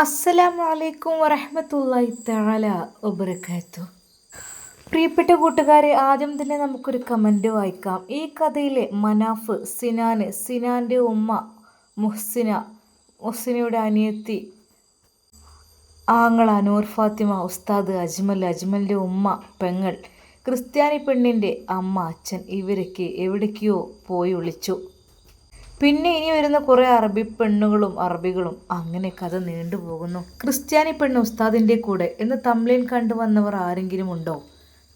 അസ്സലാമു അലൈക്കും വറഹ്മത്തുള്ളാഹി തആല വബറകാത്തു പ്രിയപ്പെട്ട കൂട്ടുകാരെ ആദ്യം തന്നെ നമുക്കൊരു കമന്റ് വായിക്കാം. ഈ കഥയിലെ മനാഫ് സിനാന് സിനാന്റെ ഉമ്മ മുഹ്സിന മുഹ്സിനയുടെ അനിയത്തി ആങ്ങള നൂർ ഫാത്തിമ ഉസ്താദ് അജ്മൽ അജ്മലിന്റെ ഉമ്മ പെങ്ങൾ ക്രിസ്ത്യാനി പെണ്ണിന്റെ അമ്മ അച്ഛൻ ഇവരൊക്കെ എവിടേക്കോ പോയി ഒളിച്ചു. പിന്നെ ഇനി വരുന്ന കുറെ അറബി പെണ്ണുകളും അറബികളും അങ്ങനെ കഥ നീണ്ടുപോകുന്നു ക്രിസ്ത്യാനി പെണ്ണ് ഉസ്താദിന്റെ കൂടെ എന്ന് തമ്പ്ലൈൻ കണ്ടു വന്നവർ ആരെങ്കിലും ഉണ്ടോ?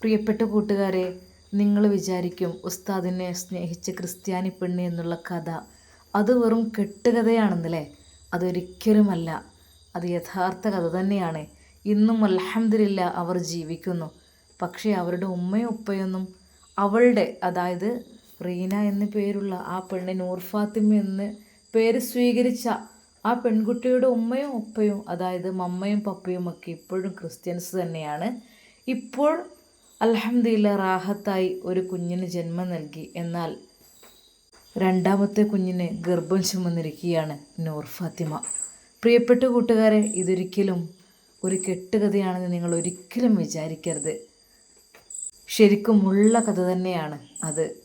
പ്രിയപ്പെട്ട കൂട്ടുകാരെ നിങ്ങൾ വിചാരിക്കും ഉസ്താദിനെ സ്നേഹിച്ച ക്രിസ്ത്യാനി പെണ്ണ് എന്നുള്ള കഥ അത് വെറും കെട്ടുകഥയാണെന്നല്ലേ? അതൊരിക്കലുമല്ല. അത് യഥാർത്ഥ കഥ തന്നെയാണ്. ഇന്നും അലഹമില്ല അവർ ജീവിക്കുന്നു. പക്ഷേ അവരുടെ ഉമ്മയും ഉപ്പയൊന്നും അവളുടെ അതായത് റീന എന്ന പേരുള്ള ആ പെണ്ണ് നൂർ ഫാത്തിമ എന്ന് പേര് സ്വീകരിച്ച ആ പെൺകുട്ടിയുടെ ഉമ്മയും ഉപ്പയും അതായത് മമ്മയും പപ്പയും ഒക്കെ ഇപ്പോഴും ക്രിസ്ത്യൻസ് തന്നെയാണ്. ഇപ്പോൾ അലഹമ്മദില്ല റാഹത്തായി ഒരു കുഞ്ഞിന് ജന്മം നൽകി. എന്നാൽ രണ്ടാമത്തെ കുഞ്ഞിന് ഗർഭം ചുമന്നിരിക്കുകയാണ് നൂർ ഫാത്തിമ പ്രിയപ്പെട്ട കൂട്ടുകാരെ ഇതൊരിക്കലും ഒരു കെട്ടുകഥയാണെന്ന് നിങ്ങൾ ഒരിക്കലും വിചാരിക്കരുത്. ശരിക്കും ഉള്ള കഥ തന്നെയാണ് അത്.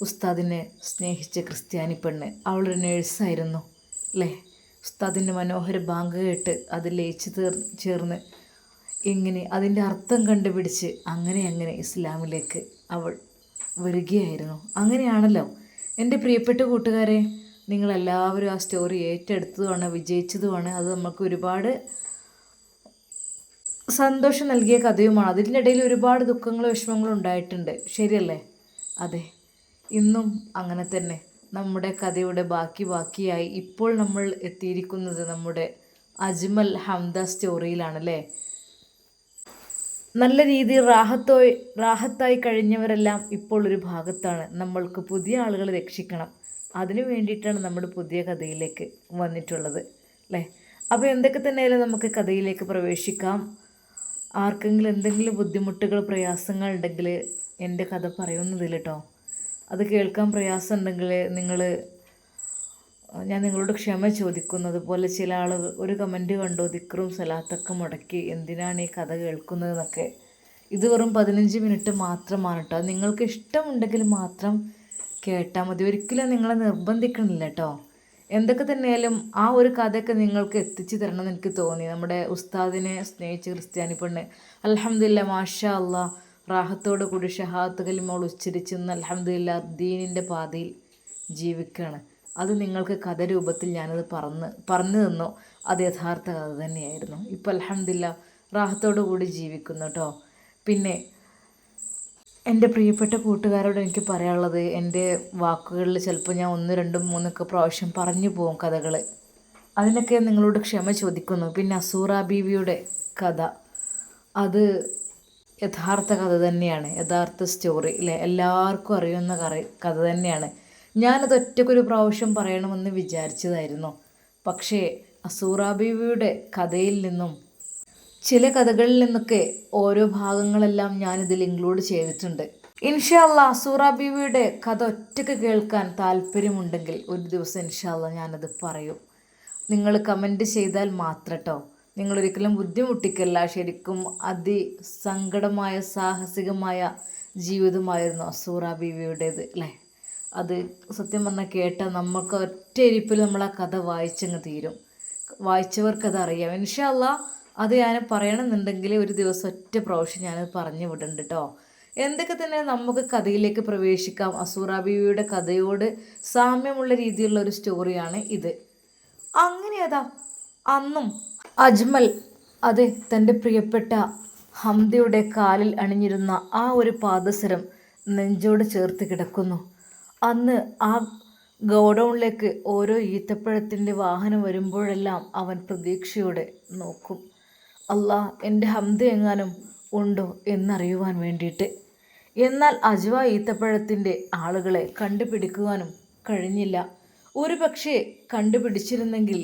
ഉസ്താദിനെ സ്നേഹിച്ച ക്രിസ്ത്യാനി പെണ്ണ്. അവളൊരു നേഴ്സായിരുന്നു അല്ലേ? ഉസ്താദിന്റെ മനോഹര ബാങ്ക് കേട്ട് അത് ലയിച്ച് തീർ ചേർന്ന് എങ്ങനെ അതിന്റെ അർത്ഥം കണ്ടുപിടിച്ച് അങ്ങനെ അങ്ങനെ ഇസ്ലാമിലേക്ക് അവൾ വരികയായിരുന്നു. അങ്ങനെയാണല്ലോ. എന്റെ പ്രിയപ്പെട്ട കൂട്ടുകാരെ നിങ്ങളെല്ലാവരും ആ സ്റ്റോറി ഏറ്റെടുത്തതുമാണ് വിജയിച്ചതുമാണ്. അത് നമുക്ക് ഒരുപാട് സന്തോഷം നൽകിയ കഥയുമാണ്. അതിന്റെ ഇടയിൽ ഒരുപാട് ദുഃഖങ്ങളും വിഷമങ്ങളും ഉണ്ടായിട്ടുണ്ട്. ശരിയല്ലേ? അതെ. ഇന്നും അങ്ങനെ തന്നെ. നമ്മുടെ കഥയുടെ ബാക്കി ബാക്കിയായി ഇപ്പോൾ നമ്മൾ എത്തിയിരിക്കുന്നത് നമ്മുടെ അജ്മൽ ഹംദ സ്റ്റോറിയിലാണല്ലേ? നല്ല രീതിയിൽ റാഹത്തോയി റാഹത്തായി കഴിഞ്ഞവരെല്ലാം ഇപ്പോൾ ഒരു ഭാഗത്താണ്. നമ്മൾക്ക് പുതിയ ആളുകളെ രക്ഷിക്കണം. അതിനു വേണ്ടിയിട്ടാണ് നമ്മുടെ പുതിയ കഥയിലേക്ക് വന്നിട്ടുള്ളത് അല്ലേ? അപ്പോൾ എന്തൊക്കെ തന്നെയായാലും നമുക്ക് കഥയിലേക്ക് പ്രവേശിക്കാം. ആർക്കെങ്കിലും എന്തെങ്കിലും ബുദ്ധിമുട്ടുകൾ പ്രയാസങ്ങൾ ഉണ്ടെങ്കിൽ എന്റെ കഥ പറയുന്നതിൽ കേട്ടോ. അത് കേൾക്കാൻ പ്രയാസം ഉണ്ടെങ്കിൽ നിങ്ങൾ ഞാൻ നിങ്ങളോട് ക്ഷമ ചോദിക്കുന്നത് പോലെ ചില ആളുകൾ ഒരു കമന്റ് കണ്ടു ദിക്റും സലാത്തൊക്കെ മുടക്കി എന്തിനാണ് ഈ കഥ കേൾക്കുന്നതെന്നൊക്കെ ഇത് വെറും പതിനഞ്ച് മിനിറ്റ് മാത്രമാണ് കേട്ടോ. നിങ്ങൾക്ക് ഇഷ്ടമുണ്ടെങ്കിൽ മാത്രം കേട്ടാൽ മതി. ഒരിക്കലും നിങ്ങളെ നിർബന്ധിക്കണില്ല കേട്ടോ. എന്തൊക്കെ തന്നെയാലും ആ ഒരു കഥയൊക്കെ നിങ്ങൾക്ക് എത്തിച്ചു തരണമെന്ന് എനിക്ക് തോന്നി. നമ്മുടെ ഉസ്താദിനെ സ്നേഹിച്ച ക്രിസ്ത്യാനി പെണ്ണ്. അലഹമില്ല മാഷാ അള്ളാ. റാഹത്തോടു കൂടി ഷഹാത്ത് കലിമോൾ ഉച്ചരിച്ച് ഇന്ന് അലഹമില്ല ദീനിന്റെ പാതയിൽ ജീവിക്കുകയാണ്. അത് നിങ്ങൾക്ക് കഥ രൂപത്തിൽ ഞാനത് പറന്ന് പറഞ്ഞു തന്നു. അത് യഥാർത്ഥ കഥ തന്നെയായിരുന്നു. ഇപ്പം അലഹമില്ല റാഹത്തോടു കൂടി ജീവിക്കുന്നു കേട്ടോ പിന്നെ എന്റെ പ്രിയപ്പെട്ട കൂട്ടുകാരോട് എനിക്ക് പറയാനുള്ളത് എന്റെ വാക്കുകളിൽ ചിലപ്പോൾ ഞാൻ ഒന്ന് രണ്ടും മൂന്നൊക്കെ പ്രാവശ്യം പറഞ്ഞു പോകും കഥകൾ അതിനൊക്കെ നിങ്ങളോട് ക്ഷമ ചോദിക്കുന്നു. പിന്നെ അസൂറ ബീവിയുടെ കഥ. അത് യഥാർത്ഥ കഥ തന്നെയാണ് യഥാർത്ഥ സ്റ്റോറി അല്ലേ എല്ലാവർക്കും അറിയുന്ന കറ കഥ തന്നെയാണ്. ഞാനത് ഒറ്റക്കൊരു പ്രാവശ്യം പറയണമെന്ന് വിചാരിച്ചതായിരുന്നു. പക്ഷേ അസൂറ ബീവിയുടെ കഥയിൽ നിന്നും ചില കഥകളിൽ നിന്നൊക്കെ ഓരോ ഭാഗങ്ങളെല്ലാം ഞാനിതിൽ ഇൻക്ലൂഡ് ചെയ്തിട്ടുണ്ട്. ഇൻഷാല്ല സൂറ ബീവിയുടെ കഥ ഒറ്റയ്ക്ക് കേൾക്കാൻ താല്പര്യമുണ്ടെങ്കിൽ ഒരു ദിവസം ഇൻഷാല്ല ഞാനത് പറയും. നിങ്ങൾ കമന്റ് ചെയ്താൽ മാത്രട്ടോ. നിങ്ങളൊരിക്കലും ബുദ്ധിമുട്ടിക്കല്ല. ശരിക്കും അതിസങ്കടമായ സാഹസികമായ ജീവിതമായിരുന്നു അസൂറ ബീവിയുടേത് അല്ലേ? അത് സത്യം പറഞ്ഞാൽ കേട്ടാൽ നമുക്ക് ഒറ്റ ഇരിപ്പിൽ നമ്മൾ ആ കഥ വായിച്ചങ്ങ് തീരും. വായിച്ചവർക്കത് അറിയാം ഇൻഷല്ല അത് ഞാൻ പറയണമെന്നുണ്ടെങ്കിൽ ഒരു ദിവസം ഒറ്റ പ്രാവശ്യം ഞാനത് പറഞ്ഞു വിടുന്നുണ്ട് കേട്ടോ എന്തൊക്കെ തന്നെ നമുക്ക് കഥയിലേക്ക് പ്രവേശിക്കാം. അസൂറ ബീവിയുടെ കഥയോട് സാമ്യമുള്ള രീതിയിലുള്ള ഒരു സ്റ്റോറിയാണ് ഇത്. അങ്ങനെ അതാ അന്നും അജ്മൽ അതെ തന്റെ പ്രിയപ്പെട്ട ഹംദയുടെ കാലിൽ അണിഞ്ഞിരുന്ന ആ ഒരു പാദസരം നെഞ്ചോട് ചേർത്ത് കിടക്കുന്നു. അന്ന് ആ ഗോഡൗണിലേക്ക് ഓരോ ഈത്തപ്പഴത്തിന്റെ വാഹനം വരുമ്പോഴെല്ലാം അവൻ പ്രതീക്ഷയോടെ നോക്കും. അല്ലാ എന്റെ ഹംദ എങ്ങാനും ഉണ്ടോ എന്നറിയുവാൻ വേണ്ടിയിട്ട്. എന്നാൽ അജ്വ ഈത്തപ്പഴത്തിന്റെ ആളുകളെ കണ്ടുപിടിക്കുവാനും കഴിഞ്ഞില്ല. ഒരു പക്ഷേ കണ്ടുപിടിച്ചിരുന്നെങ്കിൽ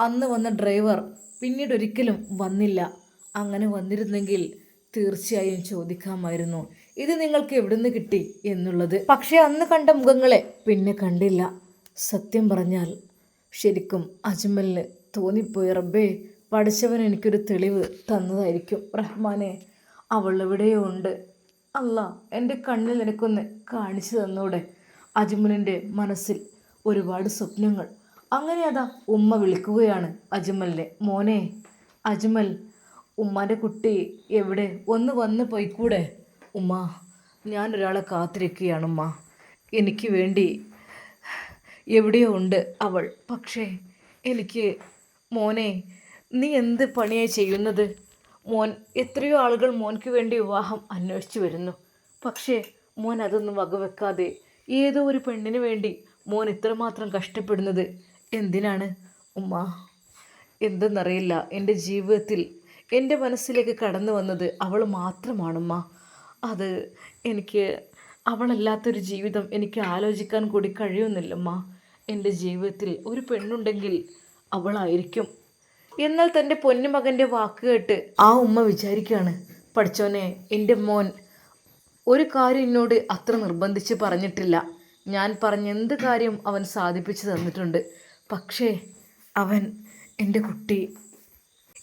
അന്ന് വന്ന ഡ്രൈവർ പിന്നീട് ഒരിക്കലും വന്നില്ല. അങ്ങനെ വന്നിരുന്നെങ്കിൽ തീർച്ചയായും ചോദിക്കാമായിരുന്നു. ഇത് നിങ്ങൾക്ക് എവിടുന്ന് കിട്ടി എന്നുള്ളത്. പക്ഷേ അന്ന് കണ്ട മുഖങ്ങളെ പിന്നെ കണ്ടില്ല. സത്യം പറഞ്ഞാൽ ശരിക്കും അജ്മലിന് തോന്നിപ്പോയി. റബ്ബേ പഠിച്ചവൻ എനിക്കൊരു തെളിവ് തന്നതായിരിക്കും. റഹ്മാനെ അവൾ എവിടെയോ ഉണ്ട്. അല്ല എന്റെ കണ്ണിൽ നിനക്കൊന്ന് കാണിച്ചു തന്നൂടെ. അജ്മലിന്റെ മനസ്സിൽ ഒരുപാട് സ്വപ്നങ്ങൾ. അങ്ങനെ അതാ ഉമ്മ വിളിക്കുകയാണ് അജ്മലിനെ. മോനെ അജ്മൽ ഉമ്മാന്റെ കുട്ടി എവിടെ? ഒന്ന് വന്ന് പോയിക്കൂടെ? ഉമ്മ ഞാൻ ഒരാളെ കാത്തിരിക്കുകയാണ് ഉമ്മ. എനിക്ക് വേണ്ടി എവിടെയോ ഉണ്ട് അവൾ. പക്ഷേ എനിക്ക് മോനെ നീ എന്ത് പണിയായി ചെയ്യുന്നത്? മോൻ എത്രയോ ആളുകൾ മോൻക്ക് വേണ്ടി വിവാഹം അന്വേഷിച്ചു വരുന്നു. പക്ഷേ മോൻ അതൊന്നും വകവെക്കാതെ ഏതോ ഒരു പെണ്ണിന് വേണ്ടി മോൻ ഇത്രമാത്രം കഷ്ടപ്പെടുന്നത് എന്തിനാണ്? ഉമ്മ എന്തെന്നറിയില്ല. എന്റെ ജീവിതത്തിൽ എന്റെ മനസ്സിലേക്ക് കടന്നു വന്നത് അവൾ മാത്രമാണുമ്മ. അത് എനിക്ക് അവളല്ലാത്തൊരു ജീവിതം എനിക്ക് ആലോചിക്കാൻ കൂടി കഴിയുന്നില്ലമ്മ. എന്റെ ജീവിതത്തിൽ ഒരു പെണ്ണുണ്ടെങ്കിൽ അവളായിരിക്കും. എന്നാൽ തന്റെ പൊന്നുമകന്റെ വാക്ക് കേട്ട് ആ ഉമ്മ വിചാരിക്കുകയാണ് പഠിച്ചോനെ എന്റെ മോൻ ഒരു കാര്യം എന്നോട് അത്ര നിർബന്ധിച്ച് പറഞ്ഞിട്ടില്ല. ഞാൻ പറഞ്ഞ എന്ത് കാര്യം അവൻ സാധിപ്പിച്ചു തന്നിട്ടുണ്ട്. പക്ഷേ അവൻ എന്റെ കുട്ടി.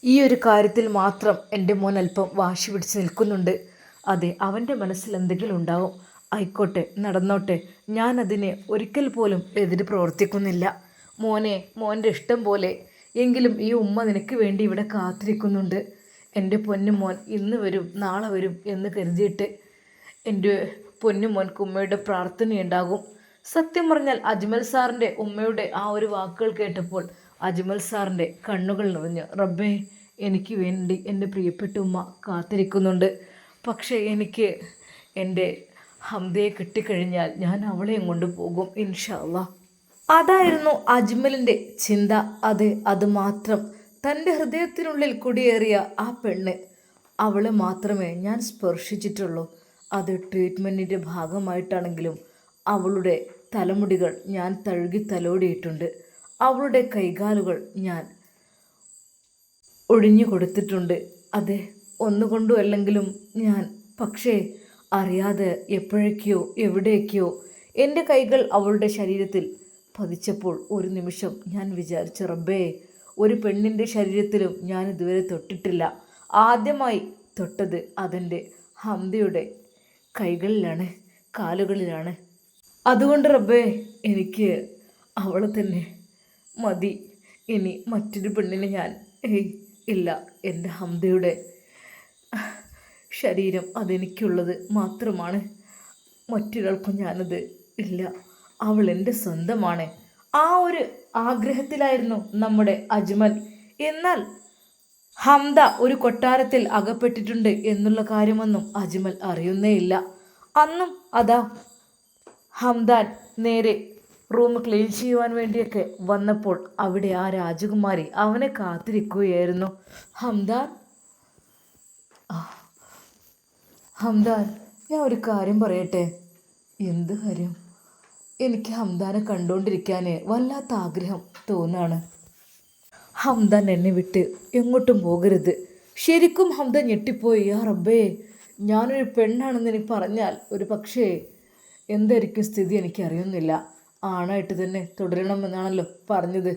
ഈ ഒരു കാര്യത്തിൽ മാത്രം എന്റെ മോൻ അല്പം വാശി പിടിച്ച് നിൽക്കുന്നുണ്ട്. അതെ അവന്റെ മനസ്സിൽ എന്തെങ്കിലും ഉണ്ടാവും. ആയിക്കോട്ടെ നടന്നോട്ടെ. ഞാൻ അതിനെ ഒരിക്കൽ പോലും എതിര് പ്രവർത്തിക്കുന്നില്ല. മോനെ മോന്റെ ഇഷ്ടം പോലെ. എങ്കിലും ഈ ഉമ്മ നിനക്ക് വേണ്ടി ഇവിടെ കാത്തിരിക്കുന്നുണ്ട്. എന്റെ പൊന്നു മോൻ ഇന്ന് വരും നാളെ വരും എന്ന് കരുതിയിട്ട് എന്റെ പൊന്നു മോൻ ഉമ്മയുടെ പ്രാർത്ഥനയുണ്ടാകും. സത്യം പറഞ്ഞാൽ അജ്മൽ സാറിന്റെ ഉമ്മയുടെ ആ ഒരു വാക്കുകൾ കേട്ടപ്പോൾ അജ്മൽ സാറിന്റെ കണ്ണുകൾ നിറഞ്ഞു റബ്ബേ എനിക്ക് വേണ്ടി എന്റെ പ്രിയപ്പെട്ട ഉമ്മ കാത്തിരിക്കുന്നുണ്ട്. പക്ഷേ എനിക്ക് എന്റെ ഹംദയെ കിട്ടിക്കഴിഞ്ഞാൽ ഞാൻ അവളെയും കൊണ്ട് പോകും? ഇൻഷാല്ല അതായിരുന്നു അജ്മലിന്റെ ചിന്ത. അത് അതുമാത്രം തന്റെ ഹൃദയത്തിനുള്ളിൽ കുടിയേറിയ ആ പെണ്ണ്. അവളെ മാത്രമേ ഞാൻ സ്പർശിച്ചിട്ടുള്ളൂ. അത് ട്രീറ്റ്മെന്റിന്റെ ഭാഗമായിട്ടാണെങ്കിലും അവളുടെ തലമുടികൾ ഞാൻ തഴുകി തലോടിയിട്ടുണ്ട്. അവളുടെ കൈകാലുകൾ ഞാൻ ഒഴിഞ്ഞു കൊടുത്തിട്ടുണ്ട്. അതെ ഒന്നുകൊണ്ടും അല്ലെങ്കിലും ഞാൻ പക്ഷേ അറിയാതെ എപ്പോഴേക്കോ എവിടേക്കോ എന്റെ കൈകൾ അവളുടെ ശരീരത്തിൽ പതിച്ചപ്പോൾ ഒരു നിമിഷം ഞാൻ വിചാരിച്ച റബ്ബേ ഒരു പെണ്ണിന്റെ ശരീരത്തിലും ഞാൻ ഇതുവരെ തൊട്ടിട്ടില്ല. ആദ്യമായി തൊട്ടത് അതെന്റെ ഹംദയുടെ കൈകളിലാണ് കാലുകളിലാണ്. അതുകൊണ്ട് റബ്ബേ എനിക്ക് അവളെ തന്നെ മതി. ഇനി മറ്റൊരു പെണ്ണിനെ ഞാൻ ഏയ് ഇല്ല. എന്റെ ഹംദയുടെ ശരീരം അതെനിക്കുള്ളത് മാത്രമാണ്. മറ്റൊരാൾക്കും ഞാനത് ഇല്ല. അവൾ എന്റെ സ്വന്തമാണ്. ആ ഒരു ആഗ്രഹത്തിലായിരുന്നു നമ്മുടെ അജ്മൽ. എന്നാൽ ഹംദ ഒരു കൊട്ടാരത്തിൽ അകപ്പെട്ടിട്ടുണ്ട് എന്നുള്ള കാര്യമൊന്നും അജ്മൽ അറിയുന്നേയില്ല. അന്നും അതാ ഹംദാൻ നേരെ റൂം ക്ലീൻ ചെയ്യുവാൻ വേണ്ടിയൊക്കെ വന്നപ്പോൾ അവിടെ ആ രാജകുമാരി അവനെ കാത്തിരിക്കുകയായിരുന്നു. ഹംദാൻ? ഹംദാൻ ഞാൻ ഒരു കാര്യം പറയട്ടെ? എന്ത് കാര്യം? എനിക്ക് ഹംദാനെ കണ്ടുകൊണ്ടിരിക്കാൻ വല്ലാത്ത ആഗ്രഹം തോന്നാണ്. ഹംദാൻ എന്നെ വിട്ട് എങ്ങോട്ടും പോകരുത്. ശരിക്കും ഹംദാൻ ഞെട്ടിപ്പോയി. ആ റബ്ബേ ഞാനൊരു പെണ്ണാണെന്ന് എനിക്ക് പറഞ്ഞാൽ ഒരു പക്ഷേ എന്തായിരിക്കും സ്ഥിതി എനിക്കറിയുന്നില്ല. ആണായിട്ട് തന്നെ തുടരണമെന്നാണല്ലോ പറഞ്ഞത്.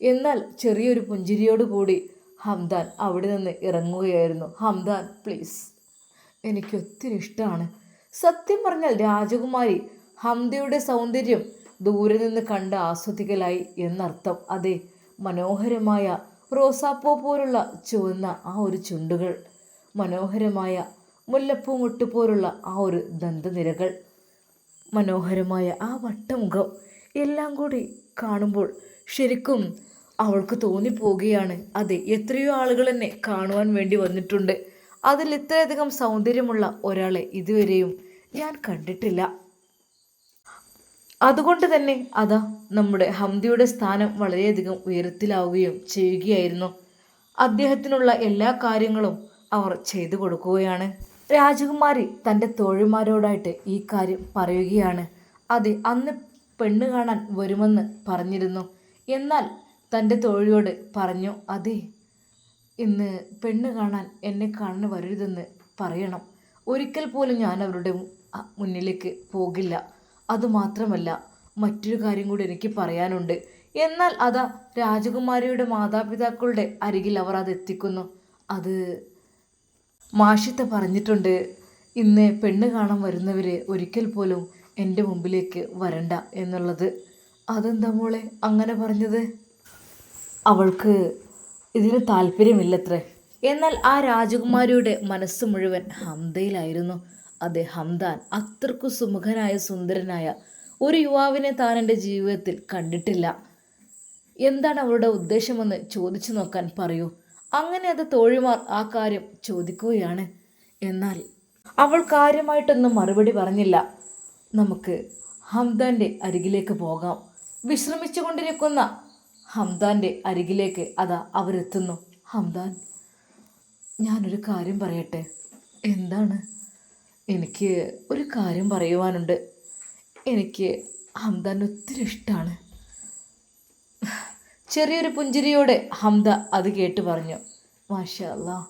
എന്നാൽ ചെറിയൊരു പുഞ്ചിരിയോട് കൂടി ഹംദാൻ അവിടെ നിന്ന് ഇറങ്ങുകയായിരുന്നു. ഹംദാൻ പ്ലീസ് എനിക്ക് ഒത്തിരി ഇഷ്ടമാണ് സത്യം പറഞ്ഞാൽ രാജകുമാരി ഹംദയുടെ സൗന്ദര്യം ദൂരെ നിന്ന് കണ്ട് ആസ്വദിക്കലായി എന്നർത്ഥം. അതെ മനോഹരമായ റോസാപ്പൂ പോലുള്ള ചുവന്ന ആ ഒരു ചുണ്ടുകൾ മനോഹരമായ മുല്ലപ്പൂ മുട്ട് പോലുള്ള ആ ഒരു ദന്തനിരകൾ. മനോഹരമായ ആ വട്ടമുഖം എല്ലാം കൂടി കാണുമ്പോൾ ശരിക്കും അവൾക്ക് തോന്നിപ്പോവുകയാണ്. അതെ എത്രയോ ആളുകൾ എന്നെ കാണുവാൻ വേണ്ടി വന്നിട്ടുണ്ട്. അതിൽ ഇത്രയധികം സൗന്ദര്യമുള്ള ഒരാളെ ഇതുവരെയും ഞാൻ കണ്ടിട്ടില്ല. അതുകൊണ്ട് തന്നെ അതാ നമ്മുടെ ഹംദിയുടെ സ്ഥാനം വളരെയധികം ഉയരത്തിലാവുകയും ചെയ്യുകയായിരുന്നു. അദ്ദേഹത്തിനുള്ള എല്ലാ കാര്യങ്ങളും അവർ ചെയ്തു കൊടുക്കുകയാണ്. രാജകുമാരി തന്റെ തോഴിമാരോടായിട്ട് ഈ കാര്യം പറയുകയാണ്. അതെ അന്ന് പെണ്ണ് കാണാൻ വരുമെന്ന് പറഞ്ഞിരുന്നു. എന്നാൽ തന്റെ തോഴിയോട് പറഞ്ഞു അതെ ഇന്ന് പെണ്ണ് കാണാൻ എന്നെ കാണാൻ വരരുതെന്ന് പറയണം. ഒരിക്കൽ പോലും ഞാൻ അവരുടെ മുന്നിലേക്ക് പോകില്ല. അതുമാത്രമല്ല മറ്റൊരു കാര്യം കൂടി എനിക്ക് പറയാനുണ്ട്. എന്നാൽ അതാ രാജകുമാരിയുടെ മാതാപിതാക്കളുടെ അരികിൽ അവർ അത് എത്തിക്കുന്നു. അത് മാഷിത്ത പറഞ്ഞിട്ടുണ്ട് ഇന്ന് പെണ്ണ് കാണാൻ വരുന്നവർ ഒരിക്കൽ പോലും എന്റെ മുമ്പിലേക്ക് വരണ്ട എന്നുള്ളത്. അതെന്താ മോളെ അങ്ങനെ പറഞ്ഞത്? അവൾക്ക് ഇതിന് താല്പര്യമില്ലത്രേ. എന്നാൽ ആ രാജകുമാരിയുടെ മനസ്സ് മുഴുവൻ ഹംദയിലായിരുന്നു അതെ ഹംദാൻ അത്രക്കു സുമുഖനായ സുന്ദരനായ ഒരു യുവാവിനെ താൻ എന്റെ ജീവിതത്തിൽ കണ്ടിട്ടില്ല. എന്താണ് അവളുടെ ഉദ്ദേശമെന്ന് ചോദിച്ചു നോക്കാൻ പറയൂ. അങ്ങനെ അത് തോഴിമാർ ആ കാര്യം ചോദിക്കുകയാണ്. എന്നാൽ അവൾ കാര്യമായിട്ടൊന്നും മറുപടി പറഞ്ഞില്ല. നമുക്ക് ഹംദാന്റെ അരികിലേക്ക് പോകാം. വിശ്രമിച്ചുകൊണ്ടിരിക്കുന്ന ഹംദാന്റെ അരികിലേക്ക് അതാ അവരെത്തുന്നു. ഹംദാൻ ഞാനൊരു കാര്യം പറയട്ടെ? എന്താണ്? എനിക്ക് ഒരു കാര്യം പറയുവാനുണ്ട്. എനിക്ക് ഹംദാൻ ഒത്തിരി ഇഷ്ടമാണ് ചെറിയൊരു പുഞ്ചിരിയോടെ ഹംദ അത് കേട്ട് പറഞ്ഞു. മാഷല്ല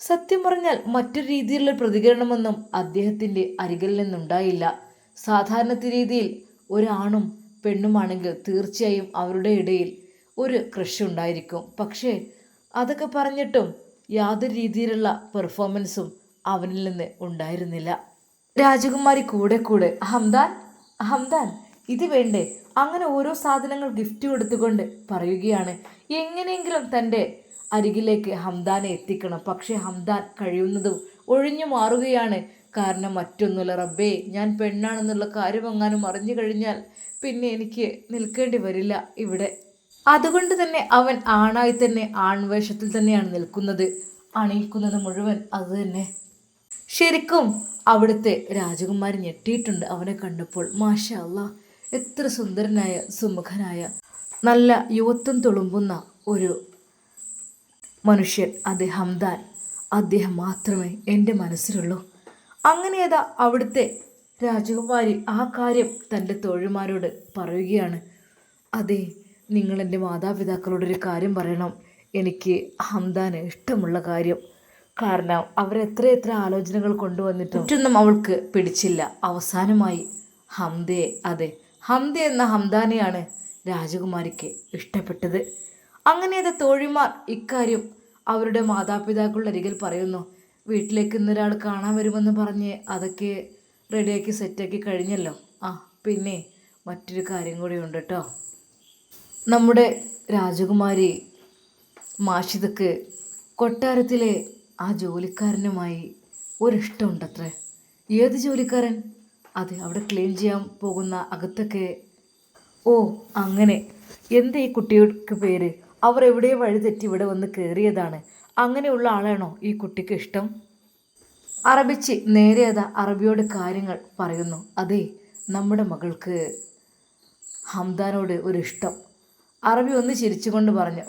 സത്യം പറഞ്ഞാൽ മറ്റൊരു രീതിയിലുള്ള പ്രതികരണമൊന്നും അദ്ദേഹത്തിന്റെ അരികിൽ നിന്നുണ്ടായില്ല. സാധാരണ രീതിയിൽ ഒരാണും പെണ്ണുമാണെങ്കിൽ തീർച്ചയായും അവരുടെ ഇടയിൽ ഒരു ക്രഷ് ഉണ്ടായിരിക്കും. പക്ഷേ അതൊക്കെ പറഞ്ഞിട്ടും യാതൊരു രീതിയിലുള്ള പെർഫോമൻസും അവനിൽ നിന്ന് ഉണ്ടായിരുന്നില്ല. രാജകുമാരി കൂടെ കൂടെ ഹംദാൻ ഹംദാൻ. ഇത് വേണ്ടേ? അങ്ങനെ ഓരോ സാധനങ്ങൾ ഗിഫ്റ്റ് കൊടുത്തുകൊണ്ട് പറയുകയാണ്. എങ്ങനെയെങ്കിലും തന്റെ അരികിലേക്ക് ഹംദാനെ എത്തിക്കണം. പക്ഷേ ഹംദാൻ കഴിയുന്നതും ഒഴിഞ്ഞു മാറുകയാണ്. കാരണം മറ്റൊന്നുമില്ല. റബ്ബേ ഞാൻ പെണ്ണാണെന്നുള്ള കാര്യം എങ്ങാനും അറിഞ്ഞു കഴിഞ്ഞാൽ പിന്നെ എനിക്ക് നിൽക്കേണ്ടി വരില്ല ഇവിടെ. അതുകൊണ്ട് തന്നെ അവൻ ആണായി തന്നെ ആൺവേഷത്തിൽ തന്നെയാണ് നിൽക്കുന്നത്. അണിയിക്കുന്നത് മുഴുവൻ അത് തന്നെ. ശരിക്കും അവിടുത്തെ രാജകുമാരി ഞെട്ടിയിട്ടുണ്ട്. അവനെ കണ്ടപ്പോൾ മാഷ അല്ലാ എത്ര സുന്ദരനായ സുമുഖനായ നല്ല യുവത്വം തുളുമ്പുന്ന ഒരു മനുഷ്യൻ അത് ഹംദാൻ അദ്ദേഹം മാത്രമേ എന്റെ മനസ്സിലുള്ളൂ. അങ്ങനെയതാ അവിടുത്തെ രാജകുമാരി ആ കാര്യം തന്റെ തോഴിമാരോട് പറയുകയാണ്. അതെ നിങ്ങൾ എന്റെ മാതാപിതാക്കളോട് ഒരു കാര്യം പറയണം. എനിക്ക് ഹംദാന് ഇഷ്ടമുള്ള കാര്യം. കാരണം അവരെത്ര എത്ര ആലോചനകൾ കൊണ്ടുവന്നിട്ടും മറ്റൊന്നും അവൾക്ക് പിടിച്ചില്ല. അവസാനമായി ഹംദയെ അതെ ഹംദ എന്ന ഹംദാനെയാണ് രാജകുമാരിക്ക് ഇഷ്ടപ്പെട്ടത്. അങ്ങനെ അത് തോഴിമാർ ഇക്കാര്യം അവരുടെ മാതാപിതാക്കളുടെ അരികിൽ പറയുന്നു. വീട്ടിലേക്ക് ഇന്നൊരാൾ കാണാൻ വരുമെന്ന് പറഞ്ഞ് അതൊക്കെ റെഡിയാക്കി സെറ്റാക്കി കഴിഞ്ഞല്ലോ. ആ പിന്നെ മറ്റൊരു കാര്യം കൂടി ഉണ്ട് കേട്ടോ നമ്മുടെ രാജകുമാരി മാഷിതക്ക് കൊട്ടാരത്തിലെ ആ ജോലിക്കാരനുമായി ഒരിഷ്ടമുണ്ടത്രേ. ഏത് ജോലിക്കാരൻ? അതെ അവിടെ ക്ലീൻ ചെയ്യാൻ പോകുന്ന അകത്തൊക്കെ. ഓ അങ്ങനെ. എന്താ ഈ കുട്ടിയുടെ പേര്? അവർ എവിടെയോ വഴിതെറ്റി ഇവിടെ വന്ന് കയറിയതാണ് അങ്ങനെയുള്ള ആളാണോ ഈ കുട്ടിക്ക് ഇഷ്ടം? അറബിച്ച് നേരെ അതാ അറബിയോട് കാര്യങ്ങൾ പറയുന്നു. അതെ നമ്മുടെ മകൾക്ക് ഹംദാനോട് ഒരു ഇഷ്ടം. അറബി ഒന്ന് ചിരിച്ചുകൊണ്ട് പറഞ്ഞു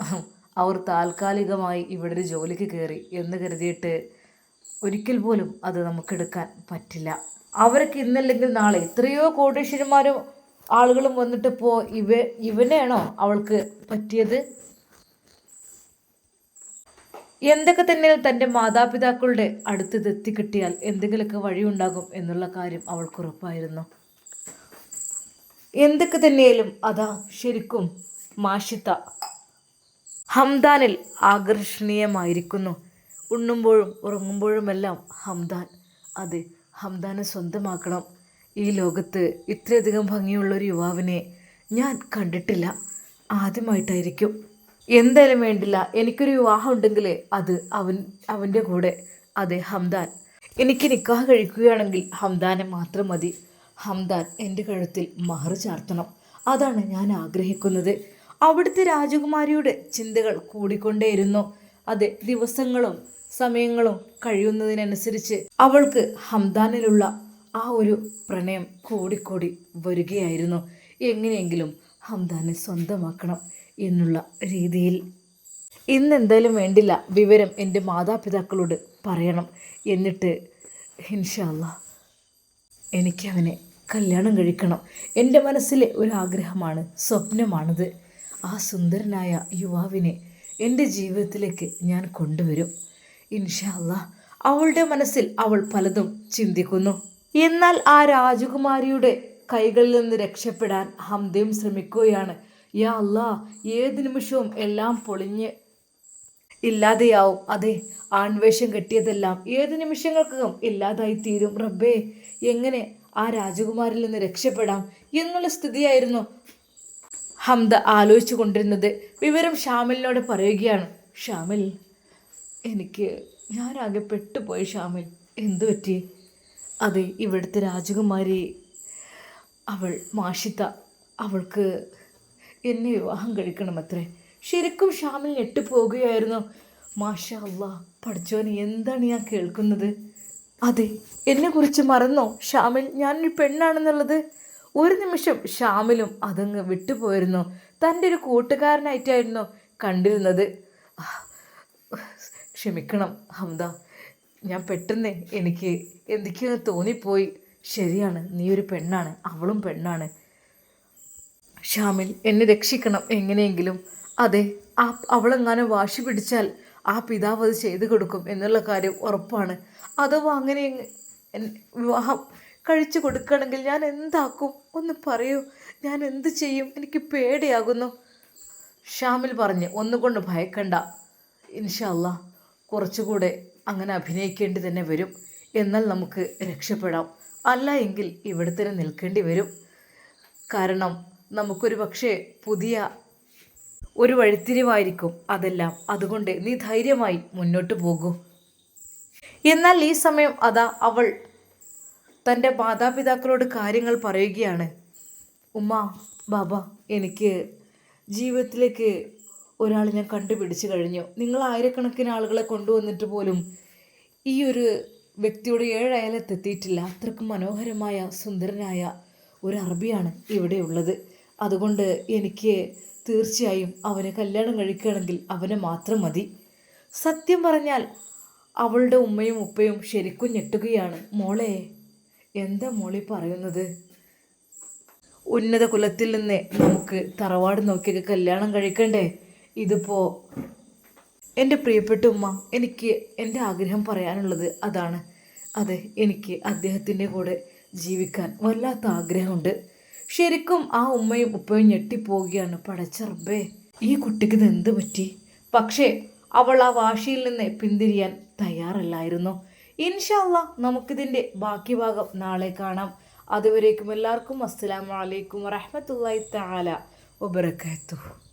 അവർ താൽക്കാലികമായി ഇവിടെ ഒരു ജോലിക്ക് കയറി എന്ന് കരുതിയിട്ട് ഒരിക്കൽ പോലും അത് നമുക്കെടുക്കാൻ പറ്റില്ല. അവർക്ക് ഇന്നല്ലെങ്കിൽ നാളെ. എത്രയോ കോടീശ്വരന്മാരും ആളുകളും വന്നിട്ട് പോ ഇവ ഇവനെയാണോ അവൾക്ക് പറ്റിയത്? എന്തൊക്കെ തന്നെ തന്റെ മാതാപിതാക്കളുടെ അടുത്ത് എത്തിക്കിട്ടിയാൽ എന്തെങ്കിലുമൊക്കെ വഴിയുണ്ടാകും എന്നുള്ള കാര്യം അവൾക്ക് ഉറപ്പായിരുന്നു. എന്തൊക്കെ തന്നെയാലും അതാ ശരിക്കും മാഷിത്ത ഹംദാനിൽ ആകർഷണീയമായിരിക്കുന്നു. ഉണ്ണുമ്പോഴും ഉറങ്ങുമ്പോഴുമെല്ലാം ഹംദാൻ അത് ഹംദാനെ സ്വന്തമാക്കണം. ഈ ലോകത്ത് ഇത്രയധികം ഭംഗിയുള്ള ഒരു യുവാവിനെ ഞാൻ കണ്ടിട്ടില്ല. ആദ്യമായിട്ടായിരിക്കും. എന്തായാലും വേണ്ടില്ല. എനിക്കൊരു വിവാഹം ഉണ്ടെങ്കിൽ അത് അവൻ അവന്റെ കൂടെ. അതെ ഹംദാൻ. എനിക്ക് നിക്കാഹ് കഴിക്കുകയാണെങ്കിൽ ഹംദാനെ മാത്രം മതി. ഹംദാൻ എന്റെ കഴുത്തിൽ മഹർ ചാർത്തണം. അതാണ് ഞാൻ ആഗ്രഹിക്കുന്നത്. അവിടുത്തെ രാജകുമാരിയുടെ ചിന്തകൾ കൂടിക്കൊണ്ടേയിരുന്നു. അതെ ദിവസങ്ങളും സമയങ്ങളും കഴിയുന്നതിനനുസരിച്ച് അവൾക്ക് ഹംദാനിലുള്ള ആ ഒരു പ്രണയം കൂടിക്കൂടി വരികയായിരുന്നു. എങ്ങനെയെങ്കിലും ഹംദാനെ സ്വന്തമാക്കണം എന്നുള്ള രീതിയിൽ. ഇന്ന് എന്തായാലും വേണ്ടില്ല വിവരം എന്റെ മാതാപിതാക്കളോട് പറയണം. എന്നിട്ട് ഇൻഷല്ല എനിക്ക് അവനെ കല്യാണം കഴിക്കണം. എന്റെ മനസ്സിലെ ഒരു ആഗ്രഹമാണ് സ്വപ്നമാണത്. ആ സുന്ദരനായ യുവാവിനെ എന്റെ ജീവിതത്തിലേക്ക് ഞാൻ കൊണ്ടുവരും. ഇൻഷാല്ല അവളുടെ മനസ്സിൽ അവൾ പലതും ചിന്തിക്കുന്നു. എന്നാൽ ആ രാജകുമാരിയുടെ കൈകളിൽ നിന്ന് രക്ഷപ്പെടാൻ ഹംദയും ശ്രമിക്കുകയാണ്. യാ അല്ലാ ഏത് നിമിഷവും എല്ലാം പൊളിഞ്ഞ് ഇല്ലാതെയാവും. അതെ ആൺവേഷം കെട്ടിയതെല്ലാം ഏത് നിമിഷങ്ങൾക്കും ഇല്ലാതായി തീരും റബ്ബേ എങ്ങനെ ആ രാജകുമാരിൽ നിന്ന് രക്ഷപ്പെടാം എന്നുള്ള സ്ഥിതിയായിരുന്നു ഹംദ ആലോചിച്ചു കൊണ്ടിരുന്നത് വിവരം ഷാമിലിനോട് പറയുകയാണ്. ഷാമിൽ എനിക്ക് ഞാനാകെ പെട്ടുപോയി ഷാമിൽ എന്തു പറ്റി? അതെ ഇവിടുത്തെ രാജകുമാരി അവൾ മാഷിത്ത അവൾക്ക് എന്നെ വിവാഹം കഴിക്കണമത്രേ. ശരിക്കും ഷാമിൽ ഞെട്ടിപ്പോകുകയായിരുന്നു. മാഷ അള്ളാ പഠിച്ചോനെ എന്താണ് ഞാൻ കേൾക്കുന്നത്? അതെ എന്നെ കുറിച്ച് മറന്നോ? ഷാമിൽ ഞാനൊരു പെണ്ണാണെന്നുള്ളത്. ഒരു നിമിഷം ഷാമിലും അതങ്ങ് വിട്ടുപോയിരുന്നു. തന്റെ ഒരു കൂട്ടുകാരനായിട്ടായിരുന്നു കണ്ടിരുന്നത്. ക്ഷമിക്കണം ഹംദ. ഞാൻ പെട്ടെന്ന് എനിക്ക് എന്തൊക്കെയോ തോന്നിപ്പോയി. ശരിയാണ് നീ ഒരു പെണ്ണാണ് അവളും പെണ്ണാണ്. ഷാമിൽ എന്നെ രക്ഷിക്കണം എങ്ങനെയെങ്കിലും. അതെ ആ അവളെങ്ങാനും വാശി പിടിച്ചാൽ ആ പിതാവ് അത് ചെയ്തു കൊടുക്കും എന്നുള്ള കാര്യം ഉറപ്പാണ്. അഥവാ അങ്ങനെ വിവാഹം കഴിച്ചു കൊടുക്കണമെങ്കിൽ ഞാൻ എന്താക്കും? ഒന്ന് പറയൂ ഞാൻ എന്ത് ചെയ്യും? എനിക്ക് പേടിയാകുന്നു. ഷാമിൽ പറഞ്ഞ് ഒന്നുകൊണ്ട് ഭയക്കണ്ട. ഇൻഷല്ല കുറച്ചുകൂടെ അങ്ങനെ അഭിനയിക്കേണ്ടി തന്നെ വരും. എന്നാൽ നമുക്ക് രക്ഷപ്പെടാം. അല്ല എങ്കിൽ ഇവിടെ നിൽക്കേണ്ടി വരും. കാരണം നമുക്കൊരു പക്ഷേ പുതിയ ഒരു വഴിത്തിരിവായിരിക്കും അതെല്ലാം. അതുകൊണ്ട് നീ ധൈര്യമായി മുന്നോട്ട് പോകൂ. എന്നാൽ ഈ സമയം അതാ അവൾ തന്റെ മാതാപിതാക്കളോട് കാര്യങ്ങൾ പറയുകയാണ്. ഉമ്മ ബാബ എനിക്ക് ജീവിതത്തിലേക്ക് ഒരാൾ ഞാൻ കണ്ടുപിടിച്ചു കഴിഞ്ഞു. നിങ്ങൾ ആയിരക്കണക്കിന് ആളുകളെ കൊണ്ടുവന്നിട്ട് പോലും ഈ ഒരു വ്യക്തിയുടെ ഏഴയലത്തെത്തിയിട്ടില്ല അത്രക്കും മനോഹരമായ സുന്ദരനായ ഒരു അറബിയാണ് ഇവിടെയുള്ളത് അതുകൊണ്ട് എനിക്ക് തീർച്ചയായും അവനെ കല്യാണം കഴിക്കുകയാണെങ്കിൽ അവനെ മാത്രം മതി. സത്യം പറഞ്ഞാൽ അവളുടെ ഉമ്മയും ഉപ്പയും ശരിക്കും ഞെട്ടുകയാണ്. മോളെ എന്താ മോളി പറയുന്നത്? ഉന്നത കുലത്തിൽ നിന്ന് നമുക്ക് തറവാട് നോക്കിയൊക്കെ കല്യാണം കഴിക്കണ്ടേ? ഇതിപ്പോൾ എന്റെ പ്രിയപ്പെട്ട ഉമ്മ എനിക്ക് എന്റെ ആഗ്രഹം പറയാനുള്ളത് അതാണ്. അതെ എനിക്ക് അദ്ദേഹത്തിന്റെ കൂടെ ജീവിക്കാൻ വല്ലാത്ത ആഗ്രഹമുണ്ട്. ശരിക്കും ആ ഉമ്മയും ഉപ്പയും ഞെട്ടിപ്പോവുകയാണ്. പടച്ചറബേ ഈ കുട്ടിക്ക് ഇത് എന്ത് പറ്റി? പക്ഷേ അവൾ ആ വാശിയിൽ നിന്ന് പിന്തിരിയാൻ തയ്യാറല്ലായിരുന്നു. ഇൻഷാല്ല നമുക്കിതിന്റെ ബാക്കി ഭാഗം നാളെ കാണാം. അതുവരേക്കും എല്ലാവർക്കും അസ്സലാമു അലൈക്കും വറഹ്മത്തുള്ളാഹി തആല വബറകാതുഹു.